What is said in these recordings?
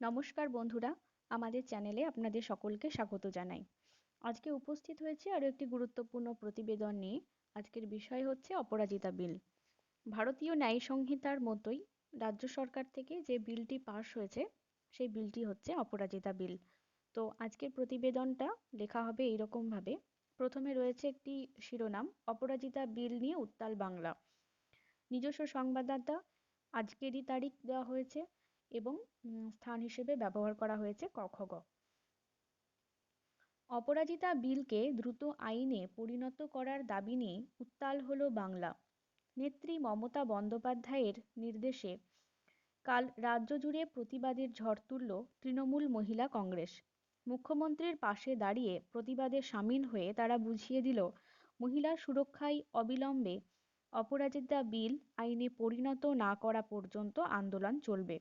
নমস্কার বন্ধুরা, আমাদের চ্যানেলে আপনাদের সকলকে স্বাগত জানাই। আজকে উপস্থিত হয়েছে আরও একটি গুরুত্বপূর্ণ প্রতিবেদন নিয়ে। আজকের বিষয় হচ্ছে অপরাজিতা বিল। ভারতীয় ন্যায় সংহিতার মতোই রাজ্য সরকার থেকে যে বিলটি পাশ হয়েছে, সেই বিলটি হচ্ছে অপরাজিতা বিল। তো আজকের প্রতিবেদনটা লেখা হবে এইরকম ভাবে প্রথমে রয়েছে একটি শিরোনাম, অপরাজিতা বিল নিয়ে উত্তাল বাংলা। নিজস্ব সংবাদদাতা, আজকেরই তারিখ দেওয়া হয়েছে। এবং স্থান হিসেবে ব্যবহার করা হয়েছে ক খ গ। অপরাজিতা বিলকে দ্রুত আইনে পরিণত করার দাবি নিয়ে উত্তাল হলো বাংলা। নেত্রী মমতা বন্দ্যোপাধ্যায়ের নির্দেশে কাল রাজ্য জুড়ে প্রতিবাদের ঝড় তুলল তৃণমূল মহিলা কংগ্রেস। মুখ্যমন্ত্রীর পাশে দাঁড়িয়ে প্রতিবাদে সামিল হয়ে তারা বুঝিয়ে দিল, মহিলা সুরক্ষায় অবিলম্বে অপরাজিতা বিল আইনে পরিণত না করা পর্যন্ত আন্দোলন চলবে।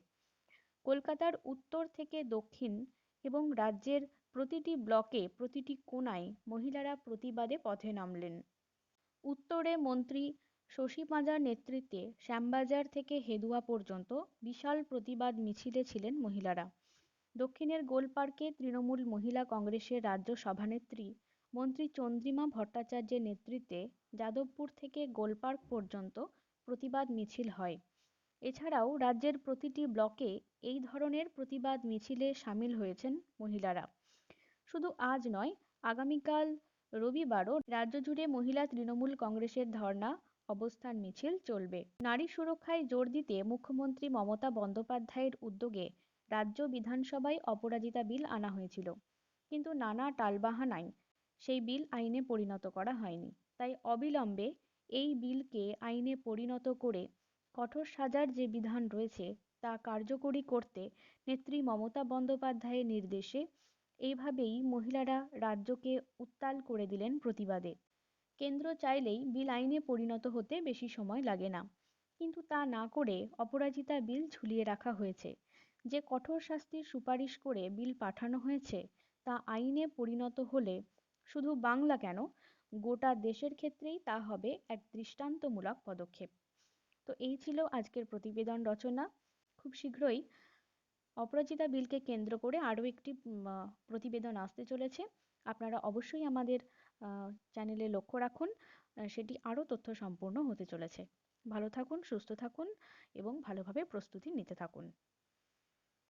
কলকাতার উত্তর থেকে দক্ষিণ এবং রাজ্যের প্রতিটি ব্লকে প্রতিটি কোণায় মহিলারা প্রতিবাদে পথে নামলেন। উত্তরে মন্ত্রী শশী নেতৃত্বে শ্যামবাজার থেকে হেদুয়া পর্যন্ত বিশাল প্রতিবাদ মিছিলে ছিলেন মহিলারা। দক্ষিণের গোলপার্কে তৃণমূল মহিলা কংগ্রেসের রাজ্য সভানেত্রী মন্ত্রী চন্দ্রিমা ভট্টাচার্যের নেতৃত্বে যাদবপুর থেকে গোলপার্ক পর্যন্ত প্রতিবাদ মিছিল হয়। এছাড়াও রাজ্যের প্রতিটি ব্লকে এই ধরনের প্রতিবাদ মিছিলে সামিল হয়েছেন মহিলারা। শুধু আজ নয়, আগামীকাল রবিবারও রাজ্য জুড়ে মহিলা তৃণমূল কংগ্রেসের ধর্না অবস্থান মিছিল চলবে। নারী সুরক্ষায় জোর দিতে মুখ্যমন্ত্রী মমতা বন্দ্যোপাধ্যায়ের উদ্যোগে রাজ্য বিধানসভায় অপরাজিতা বিল আনা হয়েছিল। কিন্তু নানা টালবাহানায় সেই বিল আইনে পরিণত করা হয়নি। তাই অবিলম্বে এই বিলকে আইনে পরিণত করে কঠোর সাজার যে বিধান রয়েছে, তা কার্যকরী করতে নেত্রী মমতা বন্দ্যোপাধ্যায়ের নির্দেশে এইভাবেই মহিলারা রাজ্যকে উত্তাল করে দিলেন প্রতিবাদে। কেন্দ্র চাইলেই বিল আইনে পরিণত হতে বেশি সময় লাগে না। কিন্তু তা না করে অপরাজিতা বিল ঝুলিয়ে রাখা হয়েছে। যে কঠোর শাস্তির সুপারিশ করে বিল পাঠানো হয়েছে, তা আইনে পরিণত হলে শুধু বাংলা কেন? গোটা দেশের ক্ষেত্রেই তা হবে এক দৃষ্টান্তমূলক পদক্ষেপ। তো এই ছিল আজকের প্রতিবেদন রচনা। খুব শীঘ্রই অপরাজিতা বিলকে কেন্দ্র করে আরও একটি প্রতিবেদন আসতে চলেছে। আপনারা অবশ্যই আমাদের চ্যানেলে লক্ষ্য রাখুন সেটি আরও তথ্য সম্পূর্ণ হতে চলেছে। ভালো থাকুন, সুস্থ থাকুন এবং ভালোভাবে প্রস্তুতি নিতে থাকুন।